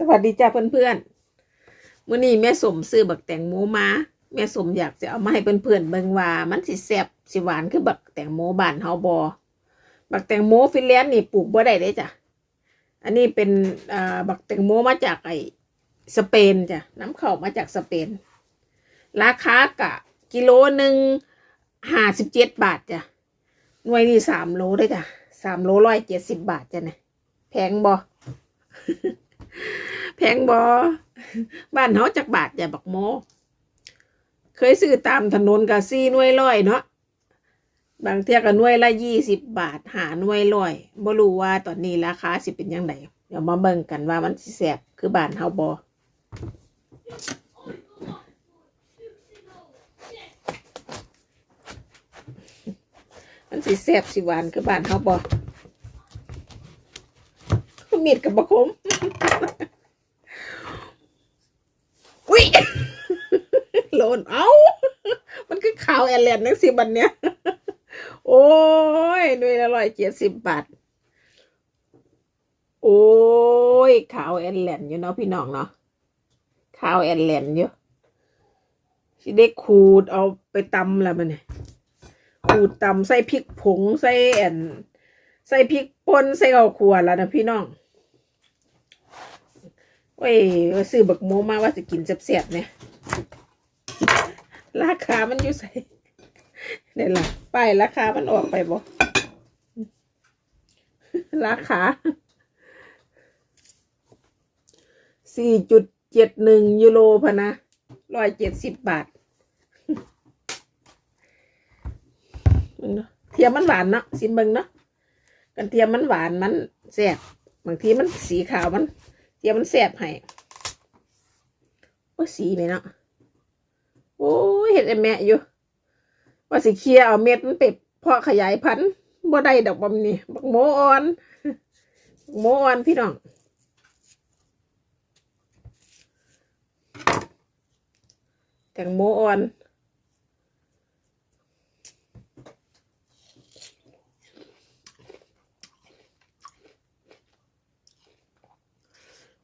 สวัสดีจ้าเพื่อนๆมื้อนี้แม่สมซื้อบักแตงโมมา แม่สมอยากจะเอามาให้เพื่อนๆเบิ่งว่ามันสิแซ่บสิหวานคือบักแตงโมบ้านเฮาบ่บักแตงโมฟินแลนด์นี่ปลูกบ่ได้เด้จ้ะ อันนี้เป็นอ่าบักแตงโมมาจากไอ้สเปนจ้ะน้ำเข้ามาจากสเปน ราคากะกิโลหนึ่งห้าสิบเจ็ดบาทจ้ะ หน่วยนี่สามโลได้จ้ะสามโลร้อยเจ็ดสิบบาทจ้ะเนี่ยแพงบ่ แพงบอบ้านเฮาจักบาทอย่าบักโม เคยซื้อตามถนนกะซี่น่วยร้อยเนาะบางเที่ยก็น่วยละยี่สิบบาทหาน่วยร้อยบ่รู้ว่าตอนนี้ราคาสิเป็นยังไงเดี๋ยวมาเบิ่งกันว่ามันสิแสบคือบ้านเฮาบ่มันสิแสบสิหวานคือบ้านเฮาบ่มีดกับบะคม อุ้ยโลนเอ้า มันคือข่าวแอลเลนนักสิบันเนี้ย โอ้ยด้วยละร้อยเจ็ดสิบบาท โอ้ยข่าวแอลเลนอยู่เนาะพี่น้องเนาะข่าวแอลเลนอยู่สิได้ขูดเอาไปตำละมันเนี่ยขูดตำใส่พริกผงใส่แอนใส่พริกป่นใส่ข้าวคั่วแล้วนะพี่น้อง โอ้ยว่าซื้อบักโมมาว่าจะกินแซ่บๆเนี่ย ราคามันอยู่ใส่เดี๋ยล่ะป้ายราคามันออกไปบ่ราคาสี่จุดเจ็ดหนึ่งยูโรพะนะร้อยเจ็ดสิบบาทเทียมมันหวานเนาะสิเบิ่งเนาะกันเทียมมันหวานมันแซ่บบางทีมันสีขาวมัน เทียมมันแซ่บให้โอ้สีไหมเนาะโอ้ยเห็ดไอแม่อยู่ว่าสิเคลียร์เอาเม็ดมันไปเพาะขยายพันธุ์บ่ได้ดอกบำนี่บักโมอ่อนโมอ่อนพี่น้องแตงโมอ่อน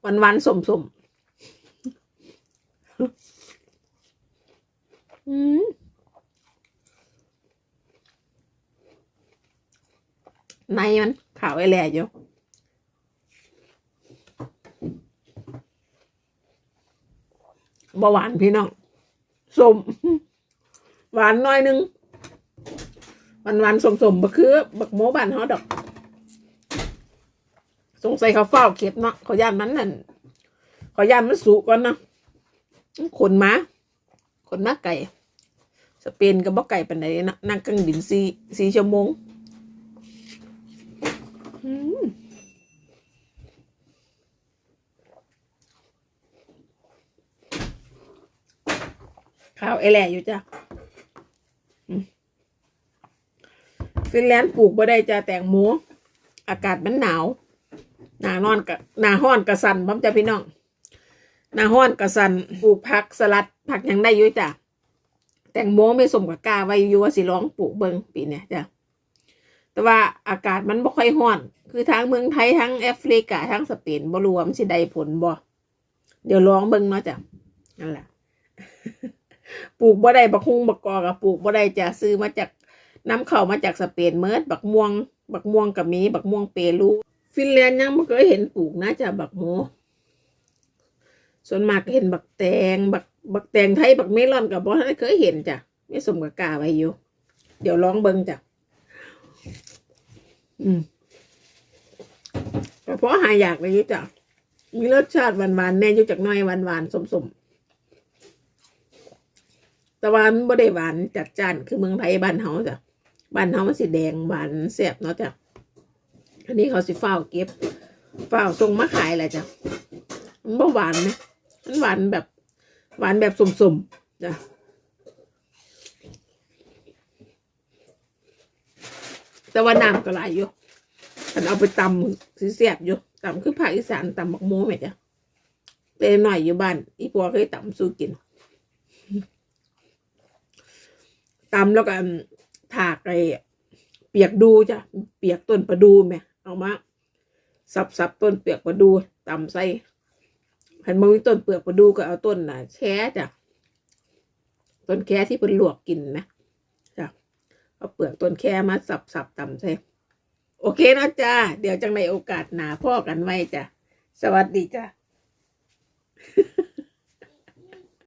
วันวันสมสมอืมในมันขาวไอแหล่อยู่บหวานพี่น้องสม หวานน้อยหนึงหวานหวานสมสมบะคือบักโมบานเขาดอก สงสัยเขาเฝ้าเข็ดเนาะเขาย่านมันนั่นเขาย่านมันสุก่อนเนาะขนมาขนมาไก่สเปนกับบ่ไก่ปันไหนนะนั่งกังดินสี่สี่ชั่วโมงข้าวไอแหล่อยู่จ้ะฟินแลนด์ปลูกบ่ได้จ้ะแตงโมอากาศมันหนาว หนานอนกับหนาห้อนกระสันบ้มจ้ะพี่น้องหนาห้อนกระสันปลูกผักสลัดผักยังได้อยุ่จ้ะแตงโมไม่สมกับกาไว้อยู่ว่าสิร้องปลูกเบิงปีเนี้ยจ้ะแต่ว่าอากาศมันบ่ค่อยห้อน คือทั้งเมืองไทยทั้งแอฟริกาทั้งสเปนบ่รวมสิได้ผลบ่เดี๋ยวลองเบิงเนาะจ้ะนั่นแหละปลูกบ่ได้บักฮุงบักกอกะปลูกบ่ได้จ้ะซื้อมาจากน้ำเข้ามาจากสเปนเมิดบักม่วง บักม่วงกับมี บักม่วงเปรู ฟินแลนด์ยังไม่เคยเห็นปลูกนะจ๊ะบักโมส่วนมากเห็นบักแตง บักบักแตงไทยบักเมลอนกับบอสเคยเห็นจ้ะไม่สมกับกาไว้อยู่ เดี๋ยวลองเบิ่งจ้ะอืมเพราะหายอยากเลยจ้ะมีรสชาติหวานๆแน่ยู่จากน้อยหวานๆสมๆแต่ว่ามันบ่ได้หวานจัดจ้านคือเมืองไทยบ้านเฮาจ้ะบ้านเฮามันสิแดงหวานแซ่บเนาะจ้ะ อันนี้เขาสิฝ้าเก็บฝ้าวส่งมาขายแหละจ้ะมันบ่หวานนะมันหวานแบบ หวานแบบสมๆจ้ะแต่ว่าน้ำก็หลายอยู่ฉันเอาไปตำสิเสียบอยู่ตำคือภาคอีสานตำบักโมไหมจ้ะแต่หน่อยอยู่บ้านอีปัวเคยตำสู้กินตำแล้วก็ถากไอ้เปียกดูจ้ะเปียกต้นประดูแม่ เอามา สับสับต้นเปียกประดูตำใส่หันมามีต้นเปลือกประดูก็เอาต้นน่ะแค่จ้ะต้นแค่ที่เพิ่นลวกกินนะจ้ะเอาเปลือกต้นแค่มาสับสับๆตำใส่โอเคนะจ้าเดี๋ยวจังในโอกาสหนาพ่อกันไว้จ้ะสวัสดีจ้ะ